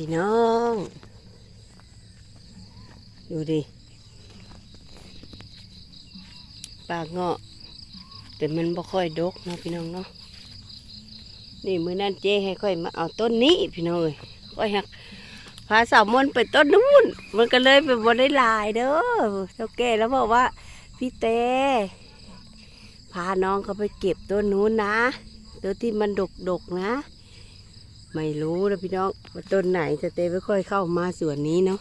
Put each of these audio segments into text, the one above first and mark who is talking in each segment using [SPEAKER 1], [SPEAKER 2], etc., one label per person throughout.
[SPEAKER 1] พี่น้อง ดูดิปากเงาะ แต่มันบ่ค่อยดกนะพี่น้องเนาะนี่มือนั่นเจ๊ให้ค่อยมาเอาต้นนี้พี่น้องเอ้ยค่อยหักพาสาวมนไปต้นนู้นมันก็เลยไปบนได้ลายเด้อเท่าแก่แล้วบอกว่า พี่เต้พาน้องเขาไปเก็บต้นนู้นนะ ตัวที่มันดกๆนะ ไม่รู้นะพี่น้องว่าต้นไหนจะเต้ไม่ค่อยเข้ามาสวนนี้เนาะ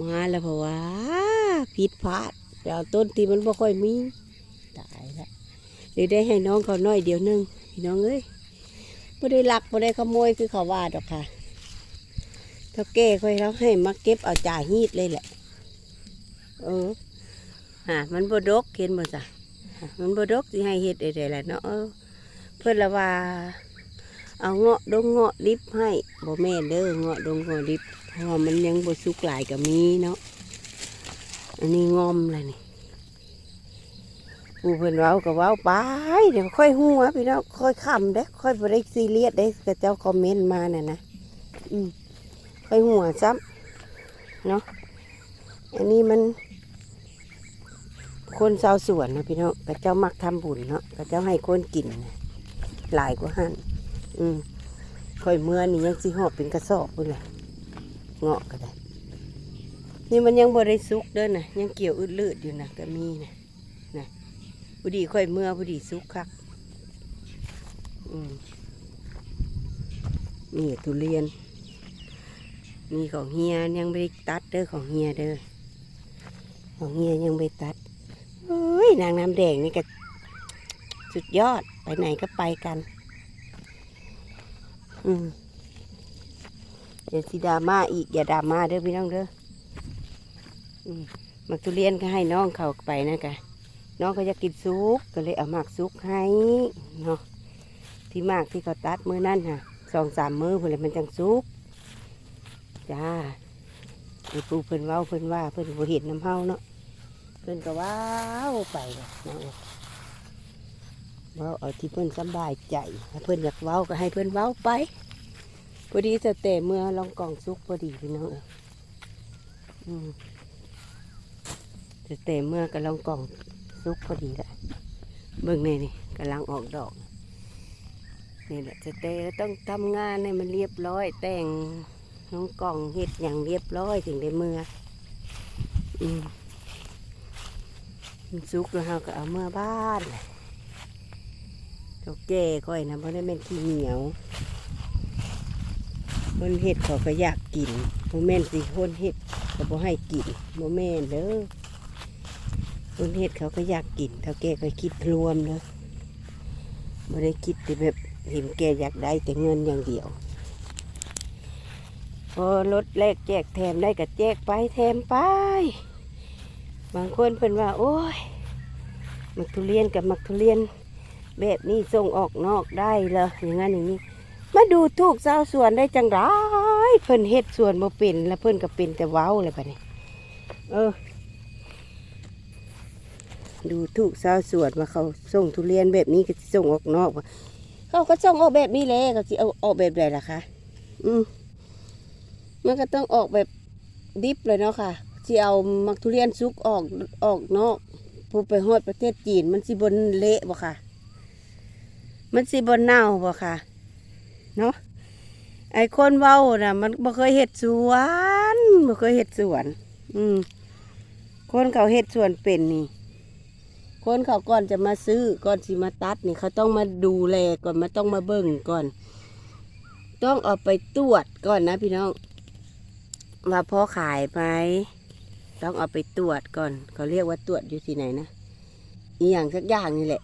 [SPEAKER 1] มาแล้วเพราะว่าผิดพลาดแต่เอาต้นที่มันบ่ค่อยมีตายละเดี๋ยวได้ให้น้องเขาน้อยเดียวนึงพี่น้องเอ้ยไม่ได้ลักไม่ได้ขโมยคือเขาว่าดอกค่ะเท่าแก่ค่อยเขาให้มาเก็บเอาจ่าฮีดเลยแหละ เออฮะมันบดกเห็นบ่จ้ะมันบดกสิให้เฮ็ดได้ๆแหละเนาะเพิ่นละว่า เอาเงาะดงเงาะดิบให้บ่แม่เด้อเงาะดงเงาะดิบเพราะมันยังบ่สุกหลายก็มีเนาะอันนี้งอมเลยนี่ผู้เพิ่นเว้าก็เว้าไปเดี๋ยวค่อยหัวพี่น้องค่อยคำเด้ค่อยบ่ได้ซีเรียสเด้กับเจ้าคอมเมนต์มาน่ะนะอืมค่อยหัวซ้ำเนาะอันนี้มัน คนชาวสวนนะพี่น้องกับเจ้ามักทำบุญเนาะกับเจ้าให้คนกินนหลายกว่าหัน อืมค่อยเมื่อนี่ยังสิหอบเป็นกระสอบพุ่นเลยเงาะก็ได้นี่มันยังบ่ได้สุกเด้อนะยังเกี่ยวอืดลืดอยู่นะก็มีนะนะพอดีค่อยเมื่อพอดีสุกคักอืมนี่ทุเรียนนี่ของเฮียยังไม่ได้ตัดเด้อของเฮียเด้อของเฮียยังไม่ตัดเฮ้ยนางน้ำแดงนี่ก็สุดยอดไปไหนก็ไปกัน อืมเดี๋ยวสิดราม่าอีกอย่าดราม่าเด้อพี่น้องเด้ออืมมักทุเรียนก็ให้น้องเขาไปนะกะน้องเขาจะกินซุกก็เลยเอาหมากซุกให้เนาะที่หมากที่เขาตัดมือนั่นค่ะสองสามมือเพื่อนมันจังซุกจ้าไอ้ปูเพิ่นเว้าเพิ่นว่าเพิ่นบ่เห็นน้ำเฮาเนาะเพิ่นก็ว้าวไปเนาะ เว้าเอาที่เพื่อนสบายใจถ้าเพื่อนอยากเว้าก็ให้เพื่อนเว้าไปพอดีจะแต่เมื่อลองกล่องซุกพอดีพี่น้องเอ้ยอืมจะแต่เมื่อก็ลองกล่องซุกพอดีแหละเบิ่งนี่นี่กำลังออกดอกนี่แหละจะแต่ต้องทำงานให้มันเรียบร้อย แต่งน้องกล่องเฮ็ดอย่างเรียบร้อยถึงได้เมื่ออืมซุกแล้วเราก็เอาเมื่อบ้านเขาแก่ค่อยนะเพราะได้เป็นขี้เหนียวคนเห็ดเขาก็อยากกินโมแม่นสิคนเห็ดเขาบ่ให้กินโมแม่นเด้อคนเห็ดเขาก็อยากกินเขาแก่ก็คิดรวมเด้อไม่ได้คิดแต่แบบเห็นแกอยากได้แต่เงินอย่างเดียว พอรถแลกแจกแถมได้ก็แจกไปแถมไป บางคนเพิ่นว่า โอ้ยมักทุเรียนกับมักทุเรียน แบบนี้ส่งออกนอกได้เหรออย่างนั้นอย่างนี้ มาดูถูกชาวสวนได้จังไรเพิ่นเฮ็ดสวนบ่เป็นแล้วเพิ่นก็เป็นแต่เว้าเลยปะนี่เออ ดูถูกชาวสวนว่าเขาส่งทุเรียนแบบนี้ก็ส่งออกนอกวะเขาก็ส่งออกแบบนี้แหละเขาสิเอาออกแบบใดล่ะคะอืมมันก็ต้องออกแบบดิบเลยเนาะค่ะสิเอามักทุเรียนสุกออกออกนอกผู้ไปฮอดประเทศจีนมันสิบนเละบ่ค่ะ มันสิบนเน่าบ่ค่ะ เนาะไอ้คนเว้าน่ะ มันบ่เคยเฮ็ดสวนบ่เคยเฮ็ดสวน อืม คนเขาเฮ็ดสวนเป็นนี่ คนเขาก่อนจะมาซื้อก่อนสิมาตัดนี่ เขาต้องมาดูแลก่อนมาต้องมาเบิ่งก่อน ต้องเอาไปตรวจก่อนนะพี่น้องว่าพอขายไหมต้องเอาไปตรวจก่อน เขาเรียกว่าตรวจอยู่ที่ไหนนะอีอย่างสักอย่างนี่แหละ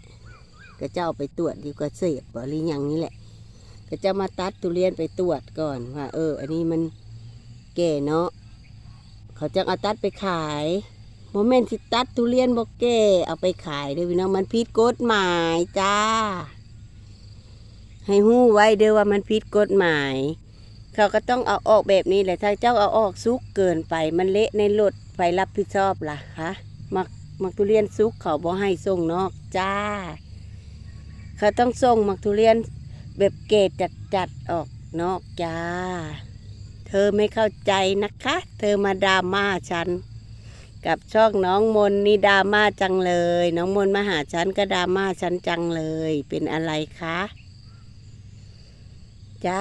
[SPEAKER 1] ก็จะเอาไปตรวจดีกว่าเศษบริย่างนี้แหละ ก็จะมาตัดทุเรียนไปตรวจก่อนว่า เออ อันนี้มันแก่เนาะเขาจะเอาตัดไปขายโมเมนต์ที่ตัดทุเรียนบอกแก่เอาไปขายเด้อพี่น้องมันผิดกฎหมายจ้า ให้หู้ไว้เด้อว่ามันผิดกฎหมาย เขาก็ต้องเอาออกแบบนี้แหละถ้าเจ้าเอาออกซุกเกินไปมันเละในรถไปรับผิดชอบล่ะคะมักมักทุเรียนซุกเขาบ่ให้ส่งนอกจ้า เขาต้องส่งมักทุเรียนแบบเกรดจัดจัดออกนอกจ้า เธอไม่เข้าใจนะคะ เธอมาดราม่าฉัน กับช่องน้องมนนี่ดราม่าจังเลย น้องมนมาหาฉันก็ดราม่าฉันจังเลย เป็นอะไรคะจ๊ะ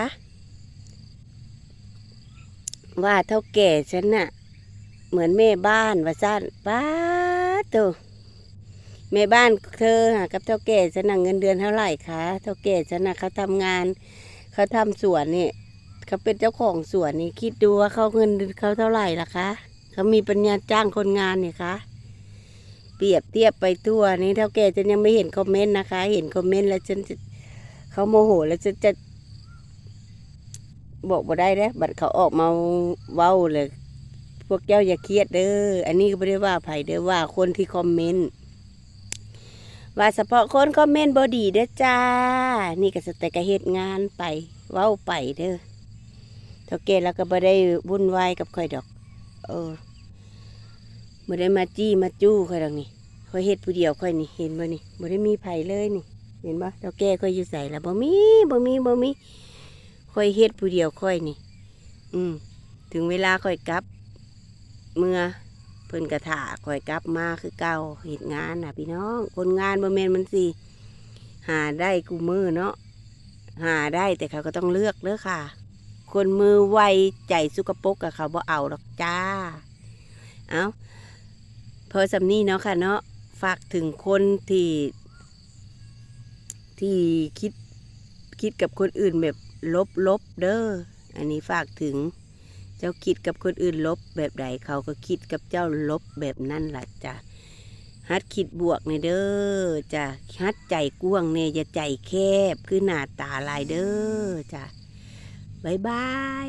[SPEAKER 1] ว่าเท่าแก่ฉันน่ะ เหมือนแม่บ้านว่าสั้นป้าตัว แม่บ้านเธอหากับเท่าแก่ฉันน่ะเงินเดือนเท่าไหร่คะเท่าแก่ฉันน่ะเขาทำงานเขาทำสวนนี่เขาเป็นเจ้าของสวนนี่คิดดูว่าเขาเงินเขาเท่าไหร่ล่ะคะเขามีปัญญาจ้างคนงานนี่คะเปรียบเทียบไปทั่วนี่เท่าแก่ฉันยังไม่เห็นคอมเมนต์นะคะ เห็นคอมเมนต์แล้วฉันจะเขาโมโหแล้วฉันจะบอกบ่ได้แล้วบัดเขาออกมาเว้าเลย พวกเจ้าอย่าเครียดเด้ออันนี้ก็ไม่ได้ว่าไผเด้อว่าคนที่คอมเมนต์ ว่าเฉพาะคนคอมเมนต์บอดีเด้อจ้า นี่ก็สแต่กะเฮ็ดงานไป เว้าไปเด้อเท่าแก่แล้วก็บ่ได้วุ่นวายกับข่อยดอก เออบ่ได้มาจี้มาจู้ข่อยดอกนี่ข่อยเฮ็ดผู้เดียวข่อยนี่เห็นบ่นี่บ่ได้มีไผเลยนี่ เห็นบ่เท่าแก่ข่อยอยู่ใส่ละบ่มีบ่มีบ่มีข่อยเฮ็ดผู้เดียวข่อยนี่ อืมถึงเวลาข่อยกลับ เมื่อ พิ่นกระถาข่อยกลับมาคือเก่าเหตุงานน่ะ พี่น้องคนงานบ่แม่นมันสิหาได้กูมือเนาะหาได้แต่เขาก็ต้องเลือกเด้อค่ะ คนมือไวใจสุกปกกับเขาบ่เอาหรอกจ้า เอาพอสำนี้เนาะค่ะ เนาะฝากถึงคนที่ ที่คิดคิดกับคนอื่นแบบลบลบๆเด้ออันนี้ฝากถึง จ้าคิดกับคนอื่นลบแบบใดเขาก็คิดกับเจ้าลบแบบนั่นแหละจ้ะฮัดคิดบวกในเด้อจ้ะฮัดใจกว้างเนี่ยอย่าใจแคบคือหน้าตาลายเด้อจ้ะบายบาย